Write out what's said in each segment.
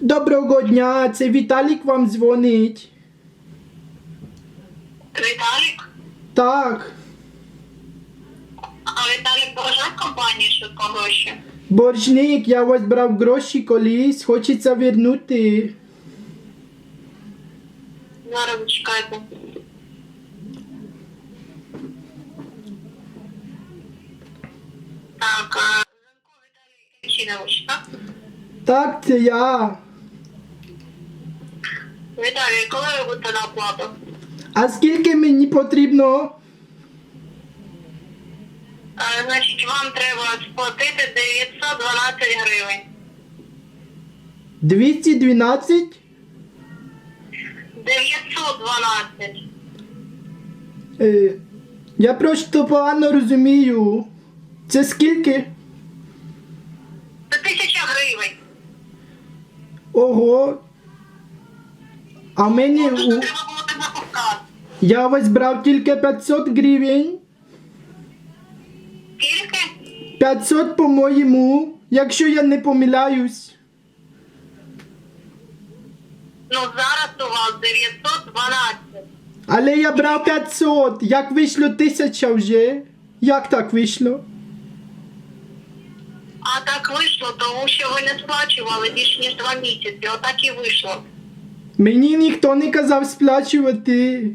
Доброго дня, це Віталік вам дзвонить. Віталік? Так, А Віталік боржник компанії швидко гроші? боржник, я вас брав гроші колись, хочеться вернути. Зараз чекайте. Так, а... Віталій Кичинович, так? Так, це я. Віталій, коли ви будете на оплату? А скільки мені потрібно? А, значить, вам треба сплатити 912 гривень. 212? 912. Е, я просто погано розумію. Це скільки? Це тисяча гривень. Ого. А у- треба було тебе пускати. Я у вас брав тільки 500 гривень. Скільки? 500 по-моєму, якщо я не помиляюсь. Ну, зараз у вас 912. Але я брав 500. Як вийшло 1000 вже? Як так вийшло? А так вийшло, тому що ви не сплачували більш ніж два місяці. Отак і вийшло. Мені ніхто не казав сплачувати.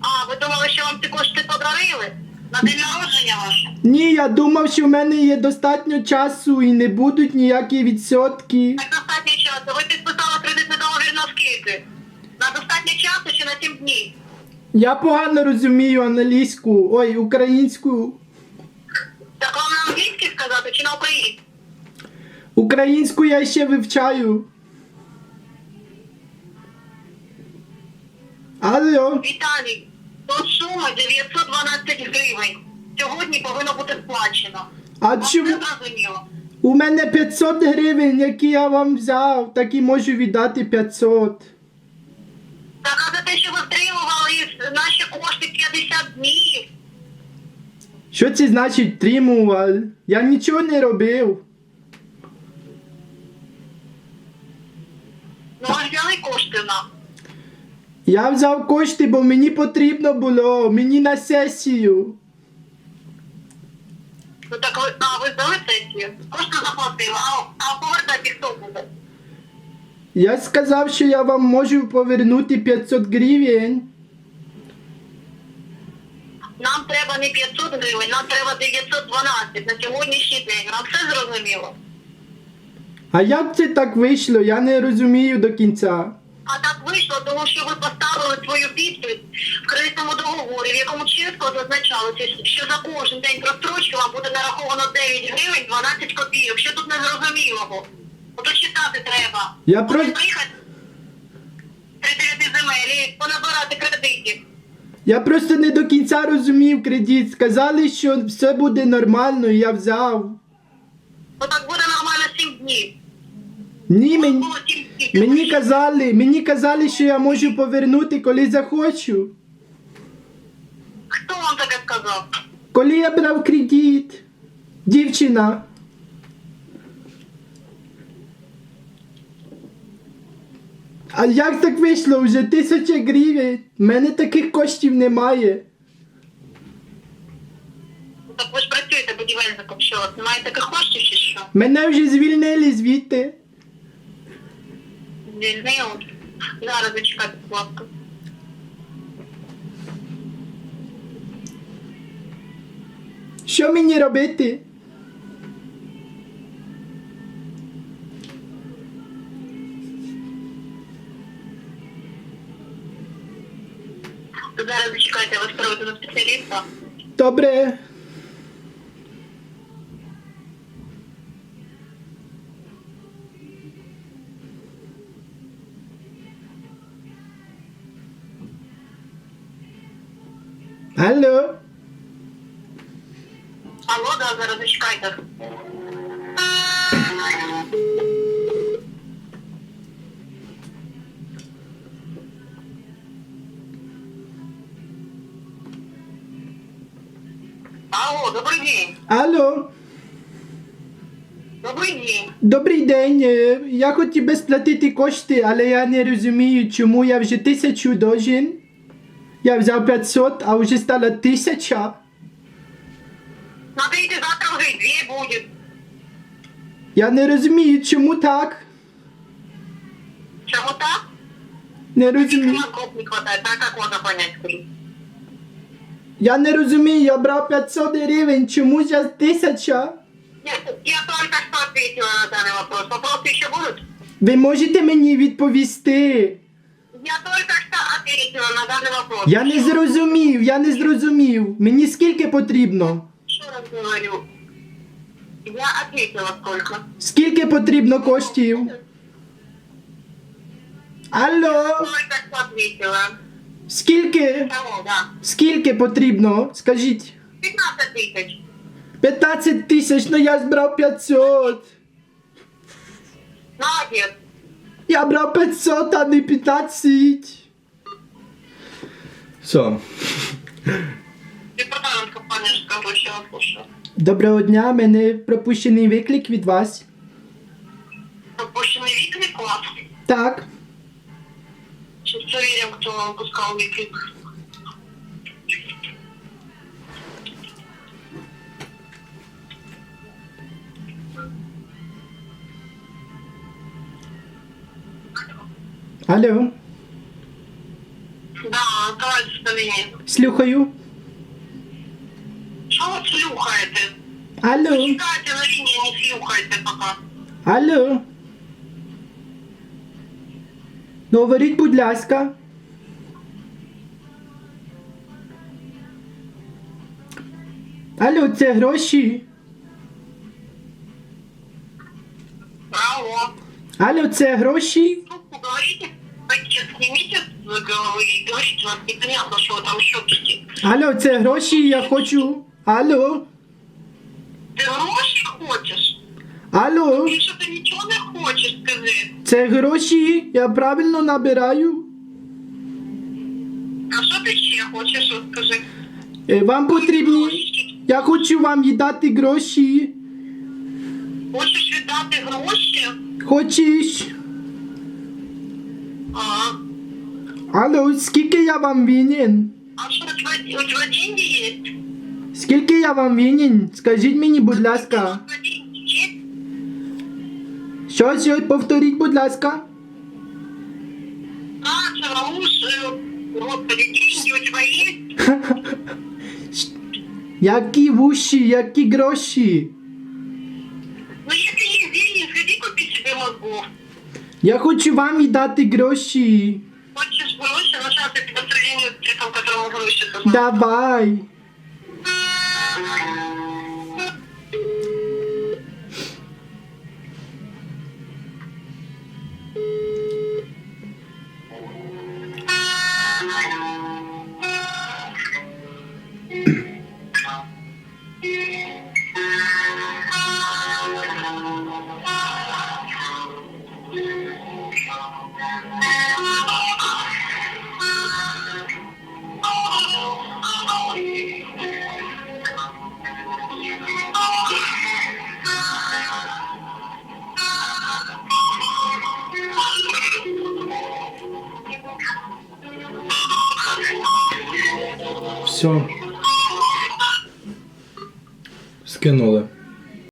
А, ви думали, що вам ці кошти подарили? На день народження ваше? Ні, я думав, що в мене є достатньо часу і не будуть ніякі відсотки. Так достатньо часу. Ви підписали кредитний договір на скільки? На достатньо часу чи на 7 днів? Я погано розумію англійську, ой, українську. Так вам на англійській на українській? Українську я ще вивчаю. Алло, Віталій, тут сума 912 гривень. Сьогодні повинно бути сплачено. а чому? У мене 500 гривень, які я вам взяв, так і можу віддати 500. Так, а за те, що ви втримували наші кошти 50 днів. Що це значить тримував? Я нічого не робив. Ну, ви взяли кошти нам. Я взяв кошти, бо мені потрібно було, мені на сесію. Ну так ви, а ви здали сесію? Кошти заплатили, а, а повертати хто буде? Я сказав, що я вам можу повернути 500 гривень. Нам треба не 500 гривень, нам треба 912 на сьогоднішній день. Вам все зрозуміло? А як це так вийшло? Я не розумію до кінця. А так вийшло, тому що ви поставили свою підпис в кредитному договорі, в якому чітко зазначалося, що за кожен день прострочки вам буде нараховано 9 гривень 12 копійок. Що тут незрозумілого? Ото читати треба. Я про- приїхати 39 земель і понабирати кредитів. Я просто не до кінця розумів кредит. Сказали, що все буде нормально, і я взяв. Ну так буде нормально 7 днів. Ні, мені, Було 7 днів. мені казали, мені казали, що я можу повернути, коли захочу. Хто вам таке сказав? Коли я брав кредит, дівчина. А як так вийшло? Вже тисяча гривень. У мене таких коштів немає. Так ви ж працюєте будівельником, що немає таких коштів чи що? Мене вже звільнили звідти. Звільнили. Зараз зачекайте, будь ласка. Що мені робити? Зараз зачекайте, ви спробуйте до спеціаліста. Добре. Алло. Алло, да, зараз зачекайте. Алло, добрый день. Алло. Добрий день. Добрий день. е, Я хотів би сплатити кошти, але я не розумію, чому я вже тисячу должен. Я взяв 500, а вже стало тисяча. Смотрите, завтра уже и две будет. Я не розумію, чому так. Чего так? Не розумію. Мозгов не хватает, а как можно понять, скажи? Я не розумію, я брав 500 гривень, чому зараз тисяча? Я, я только что ответила на данный вопрос. Вопросы еще будут? Ви можете мені відповісти? Я только что ответила на данный вопрос. Я не зрозумів, я не зрозумів. Мені скільки потрібно? Еще раз говорю. Я ответила сколько. Скільки потрібно коштів? Алло, Только что ответила. скільки? Да. Скільки потрібно? Скажіть. 15 тысяч. 15 тисяч, ну я збрав 500. Молодец. Я брав 500, а не 15. Все. Департамент слушаю. Доброго дня, мене пропущений виклик від вас. Пропущенный виклик у вас. Так. Проверим, кто выпускал виклик. Алло, Да, товарищ на линии. слухаю. Что вы слюхаете? Алло, Чекайте на линии, не слюхайте пока. алло. Ну, говоріть, будь ласка. Алло, це гроші. Браво. Алло, це гроші. Трубку говорите, пакет снимите с головы и говорите, вам непонятно, что вы там щетки. Алло, це гроші, я хочу. Алло. Ты гроші хочеш? Алло, Ти що ти нічого не хочеш, скажи. це гроші, я правильно набираю. А що ти ще хочеш, от скажи? Е, Вам потрібні. Я хочу вам віддати гроші. Хочеш віддати гроші? Хочеш? А, Алло, скільки я вам винен? а що, у тебе, у тебе деньги є? Скільки я вам винен? Скажіть мені, будь ласка. У тебе деньги є? Що, що, повторіть, будь ласка. А, це Рауш, е, господи, деньги у тебе є? Які вуші, які гроші? Ну, если есть деньги, сходи купи себе мозгов. Я хочу вам віддати гроші. Хочешь гроши, ну сейчас я тебя сравню с цветом, которому гроши нужны. Давай. Все. Скинули.